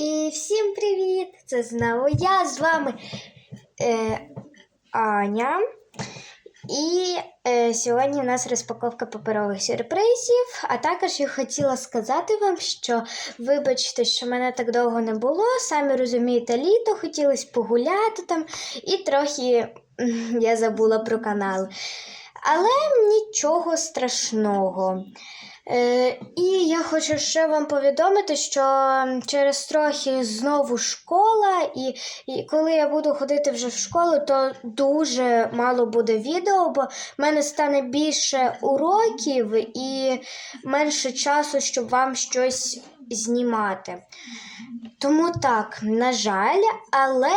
І всім привіт! Це знову я з вами е, Аня. І е, сьогодні у нас розпаковка паперових сюрпризів. А також я хотіла сказати вам, що вибачте, що мене так довго не було. Самі розумієте, літо хотілося погуляти там, і трохи я забула про канал. Але нічого страшного. Е, і я хочу ще вам повідомити, що через трохи знову школа, і, і коли я буду ходити вже в школу, то дуже мало буде відео, бо в мене стане більше уроків і менше часу, щоб вам щось знімати. Тому так, на жаль, але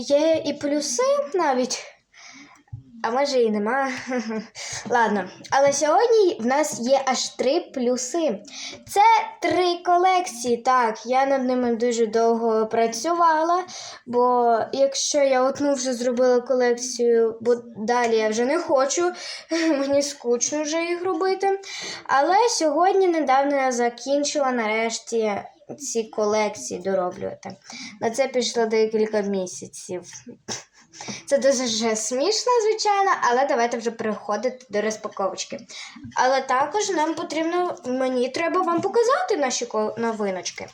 є і плюси навіть. А може і нема. Ладно. Але сьогодні в нас є аж три плюси. Це три колекції. Так, я над ними дуже довго працювала, бо якщо я одну вже зробила колекцію, бо далі я вже не хочу, мені скучно вже їх робити. Але сьогодні недавно я закінчила нарешті ці колекції дороблювати. На це пішло декілька місяців. Це дуже смішно, звичайно, але давайте вже переходити до розпаковочки. Але також нам потрібно, мені треба вам показати наші новиночки.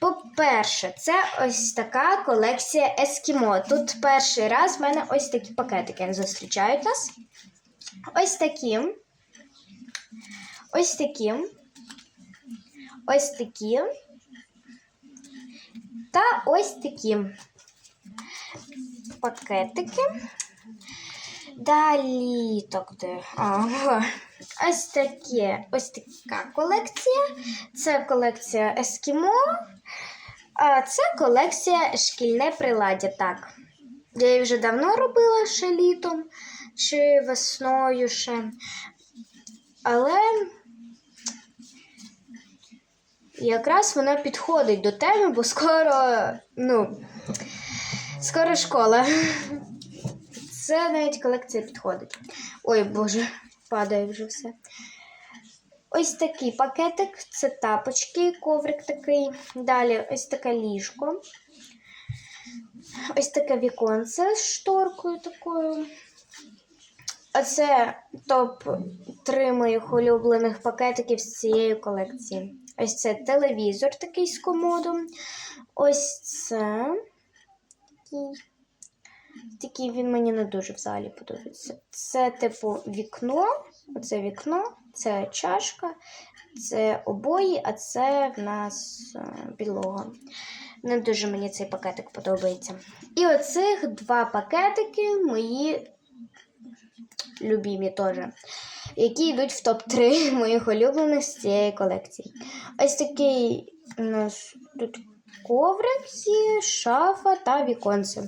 По-перше, це ось така колекція Ескімо. Тут перший раз в мене ось такі пакетики зустрічають нас. Ось такі. Ось такі. Ось такі. Та ось такі пакетики. Далі, так, де? Ага. Ось таке, ось така колекція. Це колекція Ескімо, а це колекція шкільне приладдя. Так. Я її вже давно робила ще літом чи весною ще. Але якраз вона підходить до теми, бо скоро, ну, скоро школа. Це навіть колекція підходить. Ой, Боже, падає вже все. Ось такий пакетик, це тапочки, коврик такий. Далі ось таке ліжко. Ось таке віконце з шторкою такою. А це топ-3 моїх улюблених пакетиків з цієї колекції. Ось це телевізор такий з комодом. Ось це такий. Такий він мені не дуже взагалі подобається. Це, типу, вікно. Оце вікно, це чашка, це обої, а це в нас е, підлога. Не дуже мені цей пакетик подобається. І оцих два пакетики мої любімі теж, які йдуть в топ-3 моїх улюблених з цієї колекції. Ось такий у нас тут коврик шафа та віконце.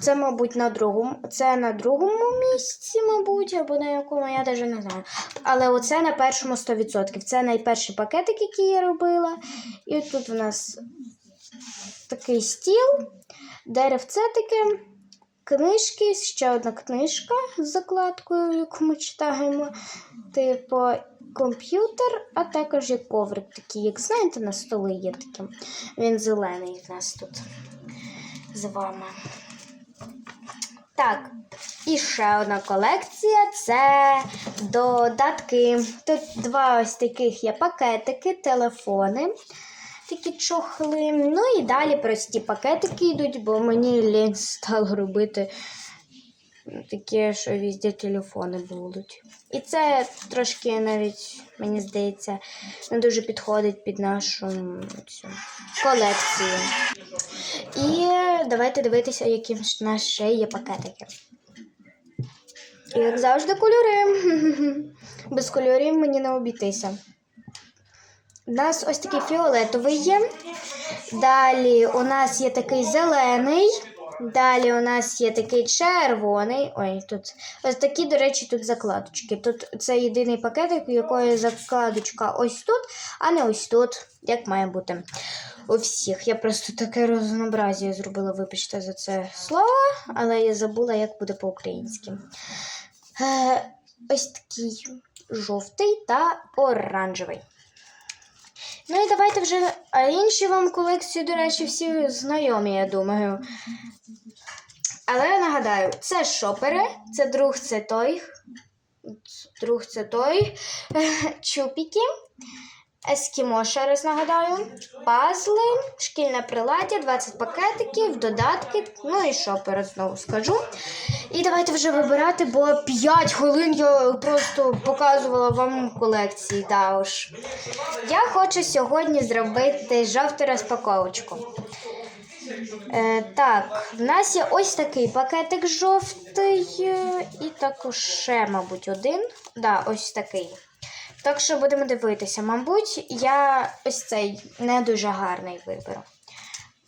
Це, мабуть, на другому. Це на другому місці, мабуть, або на якому, я навіть не знаю. Але оце на першому 100%. Це найперший пакетик, який я робила. І тут у нас такий стіл, деревце таке, книжки, ще одна книжка з закладкою, яку ми читаємо. Типу комп'ютер, а також є коврик такий, як знаєте, на столи є таким. Він зелений в нас тут з вами. Так, і ще одна колекція це додатки. Тут два ось таких є пакетики, телефони, такі чохли. Ну і далі прості пакетики йдуть, бо мені лінь стало робити таке, що везде телефони будуть. І це трошки навіть, мені здається, не дуже підходить під нашу цю колекцію. І давайте дивитися, які в нас ще є пакетики. І, як завжди, кольори. Без кольорів мені не обійтися. У нас ось такий фіолетовий є. Далі у нас є такий зелений. Далі у нас є такий червоний. Ой, тут ось такі, до речі, тут закладочки. Тут це єдиний пакетик, у якої закладочка ось тут, а не ось тут, як має бути у всіх. Я просто таке рознообразія зробила, вибачте за це слово, але я забула, як буде по-українськи. Е, ось такий жовтий та оранжевий. Ну і давайте вже. А інші вам колекції, до речі, всі знайомі, я думаю. Але я нагадаю, це шопери, це друг це той. Друг це той. Чупіки. Ескімо, ще раз нагадаю. Пазли, шкільне приладдя, 20 пакетиків, додатки, ну і шопери знову скажу. І давайте вже вибирати, бо 5 хвилин я просто показувала вам колекції. Да уж. Я хочу сьогодні зробити жовту розпаковочку. Е, так, в нас є ось такий пакетик жовтий, і також ще, мабуть, один. Да, ось такий. Так що будемо дивитися. Мабуть, я ось цей не дуже гарний виберу.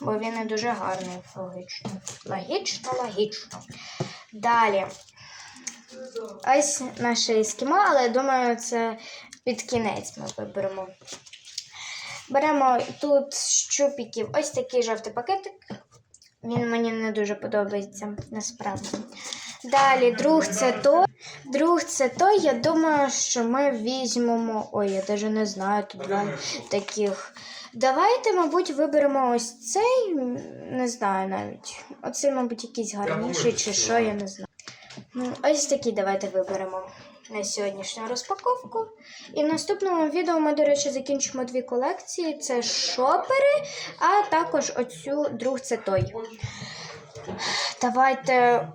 Бо він не дуже гарний, логічно. Логічно, логічно. Далі. Ось наше ескімо, але я думаю, це під кінець ми виберемо. Беремо тут з чупіків ось такий жовтий пакетик. Він мені не дуже подобається, насправді. Далі, друг це той. Друг це той. Я думаю, що ми візьмемо. Ой, я навіть не знаю, тут два таких. Давайте, мабуть, виберемо ось цей. Не знаю навіть. Оцей, мабуть, якийсь гарніший чи що, я не знаю. Ну, Ось такі давайте виберемо на сьогоднішню розпаковку. І в наступному відео ми, до речі, закінчимо дві колекції: це шопери, а також оцю друг це той. Давайте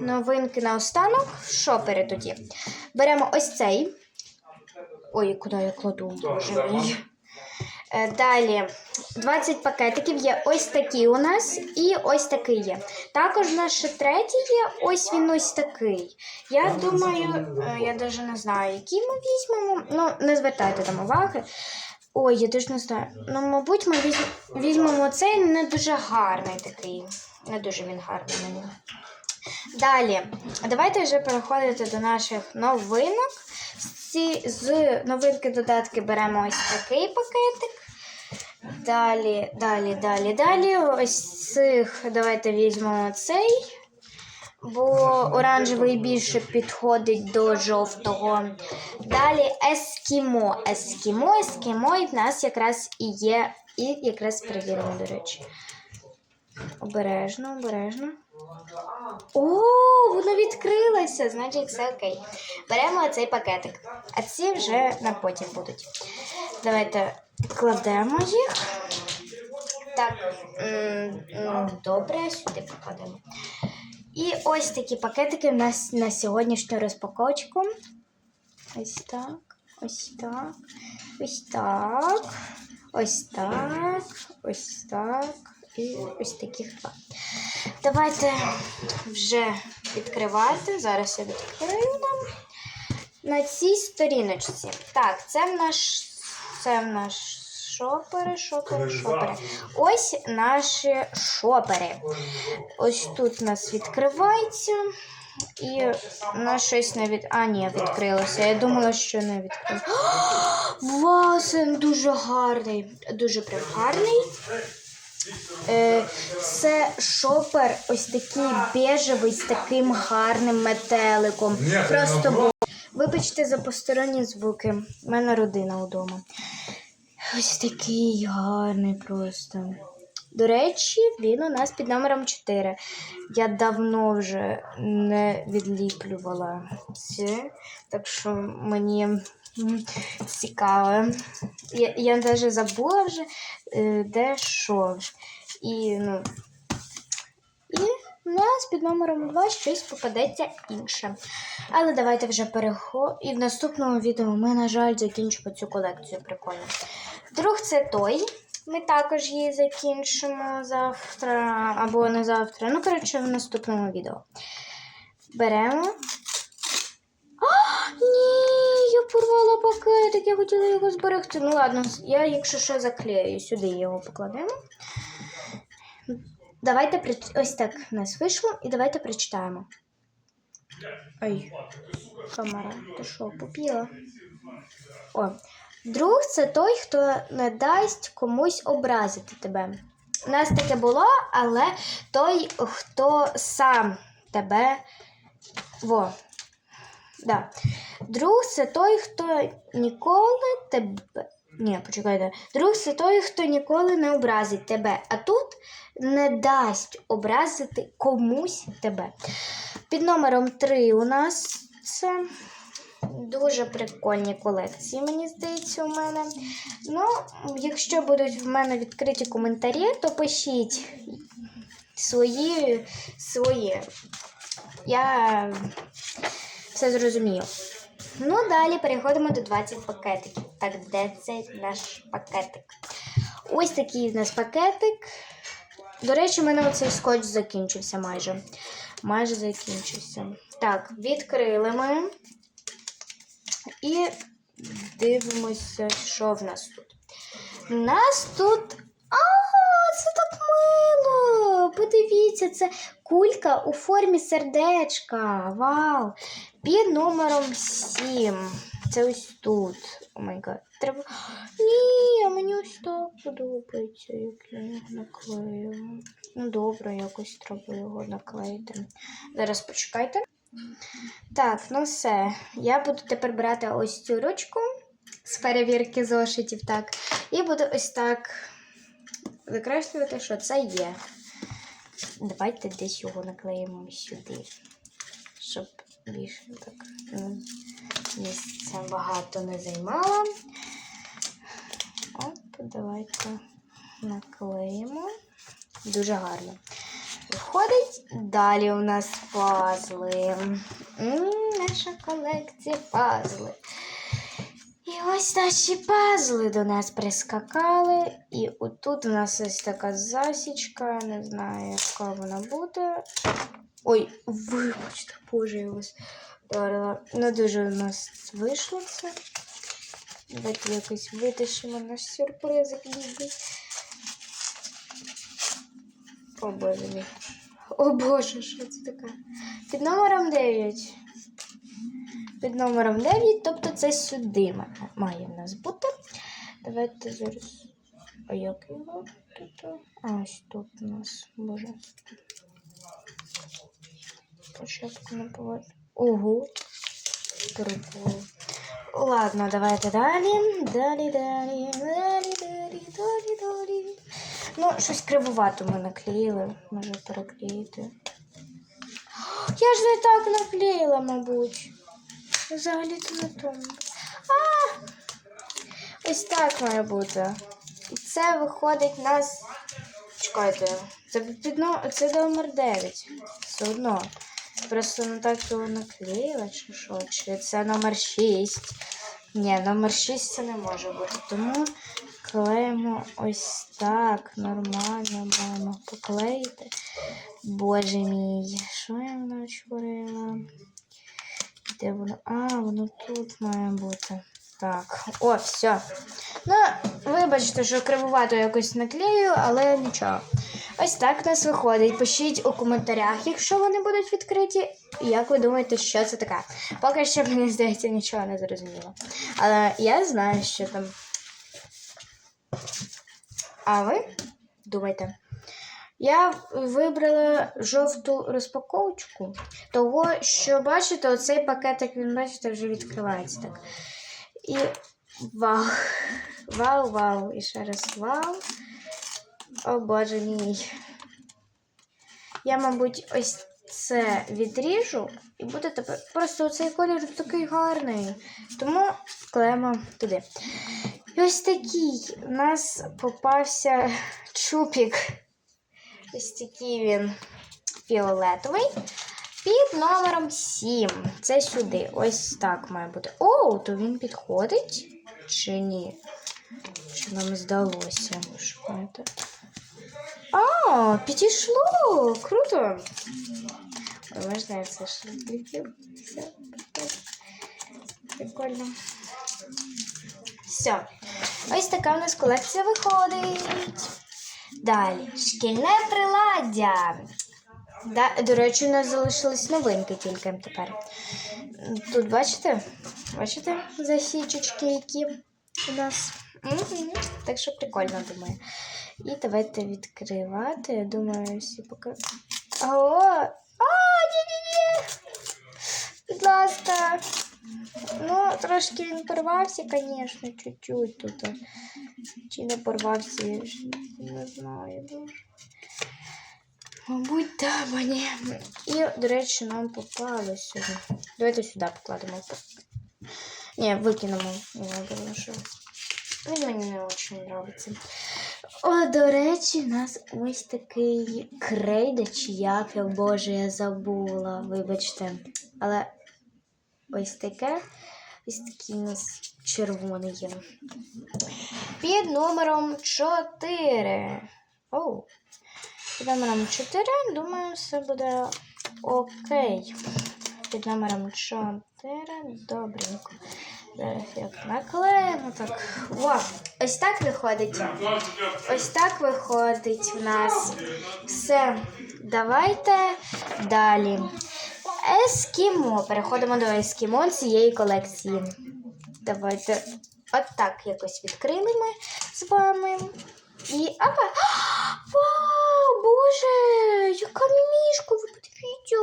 новинки на останок. Шопери тоді. Беремо ось цей. Ой, куди я кладу? Боже мій. Е, Далі 20 пакетиків є ось такі у нас і ось такий є. Також наш третій є, ось він ось такий. Я думаю, е, я навіть не знаю, який ми візьмемо. Ну, не звертайте там уваги. Ой, я теж не знаю. Ну, мабуть, ми візь- візьмемо цей не дуже гарний такий. Не дуже він гарний мені. Далі, давайте вже переходити до наших новинок. Ці, з новинки додатки беремо ось такий пакетик. Далі, далі, далі, далі. Ось цих давайте візьмемо цей, бо оранжевий більше підходить до жовтого. Далі ескімо. Ескімо, ескімо, і в нас якраз і є, і якраз перевіримо, до речі. Обережно, обережно. О, воно відкрилося, значить все окей. Беремо цей пакетик, а ці вже на потім будуть. Давайте кладемо їх. Так, м, добре, сюди покладемо. І ось такі пакетики в нас на сьогоднішню розпаковочку. Ось так, ось так, ось так, ось так, ось так і ось таких два. Давайте вже відкривати. Зараз я відкрию нам. На цій сторіночці. Так, це в наш. Це в наш шопери, шопери, шопери. Ось наші шопери. Ось тут у нас відкривається. І у нас щось не від. А, ні, відкрилося. Я думала, що не відкрилося. Вау, це дуже гарний. Дуже прям гарний. Е, Це шопер ось такий бежевий з таким гарним метеликом. Просто. Вибачте за посторонні звуки. У мене родина вдома. Ось такий гарний просто. До речі, він у нас під номером 4. Я давно вже не відліплювала це, так що мені цікаво. Я, я навіть забула вже, е, де що. І, ну, і у нас під номером 2 щось попадеться інше. Але давайте вже перехо. І в наступному відео ми, на жаль, закінчимо цю колекцію. Прикольно. Друг це той. Ми також її закінчимо завтра або не завтра. Ну, коротше, в наступному відео. Беремо. А, ні, я порвала пакетик, я хотіла його зберегти. Ну ладно, я, якщо що, заклею, сюди його покладемо. Давайте ось так в нас вийшло, і давайте прочитаємо. Ой, камера, ти що, попіла? О, друг це той, хто не дасть комусь образити тебе. У нас таке було, але той, хто сам тебе. Во. Да. Друг це той, хто ніколи тебе Ні, почекайте. Друг це той, хто ніколи не образить тебе, а тут не дасть образити комусь тебе. Під номером 3 у нас це дуже прикольні колекції, мені здається, у мене. Ну, якщо будуть в мене відкриті коментарі, то пишіть свої. свої. Я все зрозумію. Ну, далі переходимо до 20 пакетиків. Так, де цей наш пакетик? Ось такий у нас пакетик. До речі, у мене оцей скотч закінчився майже. Майже закінчився. Так, відкрили ми. І дивимося, що в нас тут. У нас тут. А, це так мило! Подивіться, це кулька у формі сердечка. Вау! Під номером 7. Це ось тут. О май гад. Треба. Ні, мені ось так подобається, як я його наклею. Ну, добре, якось треба його наклеїти. Зараз почекайте. Так, ну все. Я буду тепер брати ось цю ручку з перевірки зошитів, так. І буду ось так викреслювати, що це є. Давайте десь його наклеїмо сюди, щоб більше так ну, місця багато не займало. Оп, давайте наклеїмо. Дуже гарно. Виходить, далі у нас пазли. Наша колекція пазли. І ось наші пазли до нас прискакали. І отут у нас ось така засічка. Не знаю, яка вона буде. Ой, вибачте, боже, я вас вдарила. Не дуже у нас вийшло це. Давайте якось витащимо наш сюрпризик бідний. О боже мій. О боже, що це таке? Під номером 9. Під номером 9, тобто це сюди має в нас бути. Давайте зараз. А як його тут? А, ось тут у нас. Боже. Початку не повод. Ого. Прикол. Ладно, давайте. Далі, далі, далі, далі, далі, далі. Ну, щось кривувато ми наклеїли. Може переклеїти. Я ж не так наклеїла, мабуть. Взагалі то не тому. А! Ось так має бути. І це виходить нас. Чекайте, це під це номер 9. Все одно. Просто не так його наклеїла, чи що? Чи це номер 6? Ні, номер 6 це не може бути. Тому клеїмо ось так. Нормально маємо поклеїти. Боже мій, що я начворила? Де воно? А, воно тут має бути. Так, о, все. Ну, вибачте, що кривувато якось наклею, але нічого. Ось так у нас виходить. Пишіть у коментарях, якщо вони будуть відкриті. Як ви думаєте, що це таке? Поки що, мені здається, нічого не зрозуміло. Але я знаю, що там. А ви думайте. Я вибрала жовту розпаковочку, того, що бачите, оцей пакетик, він, бачите, вже відкривається так. І вау! Вау, вау! І ще раз вау. О боже мій. Я, мабуть, ось це відріжу і буде тепер. Просто цей колір такий гарний. Тому клеїмо туди. І ось такий у нас попався чупік. Ось такий він фіолетовий. Під номером 7. Це сюди. Ось так має бути. О, то він підходить чи ні? Чи нам здалося? Шукайте. А, підійшло! Круто! Можна я це ще? Все, прикольно. Все. Ось така в нас колекція виходить. Далі. Шкільне приладдя. Да, до речі, у нас залишились новинки тільки тепер. Тут бачите? Бачите засічечки, які у нас. Мгм. Так що прикольно, думаю. І давайте відкривати. Я думаю, всі поки. О! А, ні-ні-ні! Будь ласка! Ну, трошки він порвався, звісно, чуть-чуть тут. Чи не порвався, я ж не знаю дуже. Мабуть, так, мені. І, до речі, нам попало сюди. Давайте сюди покладемо. Ні, викинемо тому що він мені не дуже подобається. О, до речі, у нас ось такий крейда, чи як я, боже, я забула, вибачте. Але ось таке, ось такий у нас червоний є. Під номером 4. Оу. Під номером 4, думаю, все буде окей. Під номером 4. Добренько. Зараз як наклеїмо так. О, ось так виходить. Ось так виходить в нас. Все. Давайте далі. Ескімо. Переходимо до ескімо цієї колекції. Давайте от так якось відкрили ми з вами. І опа! Вау, боже! Яка мімішка, ви подивіться!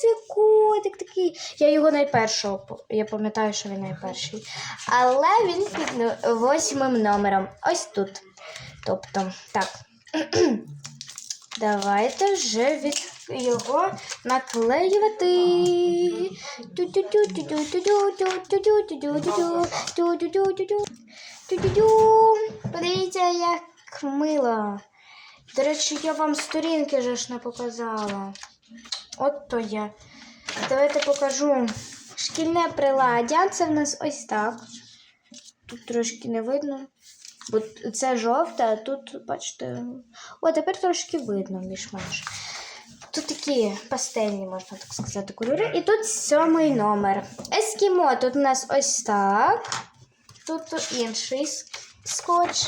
Це котик такий. Я його найпершого, я пам'ятаю, що він найперший. Але він під восьмим номером. Ось тут. Тобто, так. Давайте вже від його наклеювати. Подивіться, як мило. До речі, я вам сторінки же ж не показала. От то я. Давайте покажу. Шкільне приладдя. Це в нас ось так. Тут трошки не видно. Бо це жовте, а тут, бачите, о, тепер трошки видно більш-менш. Тут такі пастельні, можна так сказати, кольори. І тут сьомий номер. Ескімо. Тут у нас ось так. Тут інший скотч.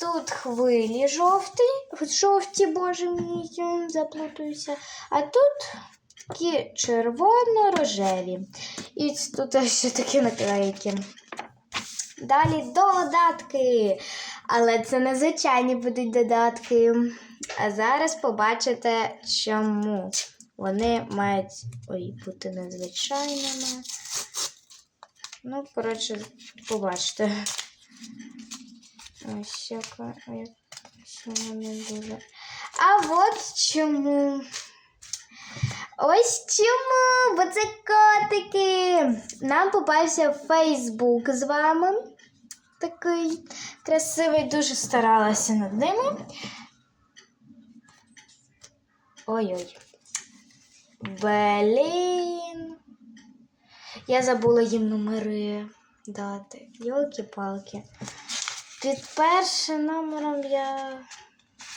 Тут хвилі жовті, жовті, боже мій, я заплутаюся. А тут такі червоно-рожеві. І тут ще такі наклейки. Далі додатки. Але це не звичайні будуть додатки. А зараз побачите, чому вони мають ой, бути незвичайними. Ну, коротше, побачите. Ось яка. не дуже. А от чому. Ось чому, бо це котики. Нам попався Фейсбук з вами. Такий красивий, дуже старалася над ними. Ой-ой. Блін. Я забула їм номери дати. Йолки-палки. Під першим номером я.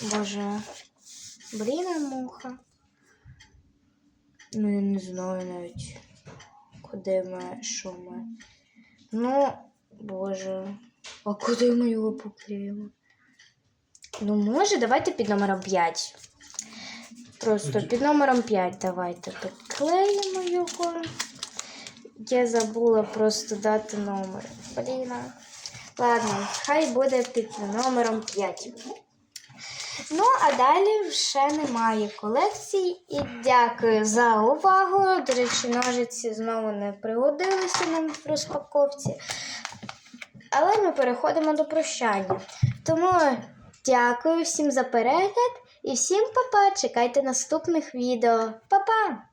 Боже. Блін, муха. Ну, я не знаю навіть, куди ми, що ми. Ну, боже. А куди ми його поклеїмо? Ну, може, давайте під номером 5. Просто під номером 5 давайте приклеїмо його. Я забула просто дати номер. Блін. Ладно, хай буде під номером 5. Ну, а далі вже немає колекцій. І дякую за увагу. До речі, ножиці знову не пригодилися нам в розпаковці. Але ми переходимо до прощання. Тому дякую всім за перегляд і всім па-па. Чекайте наступних відео. Па-па!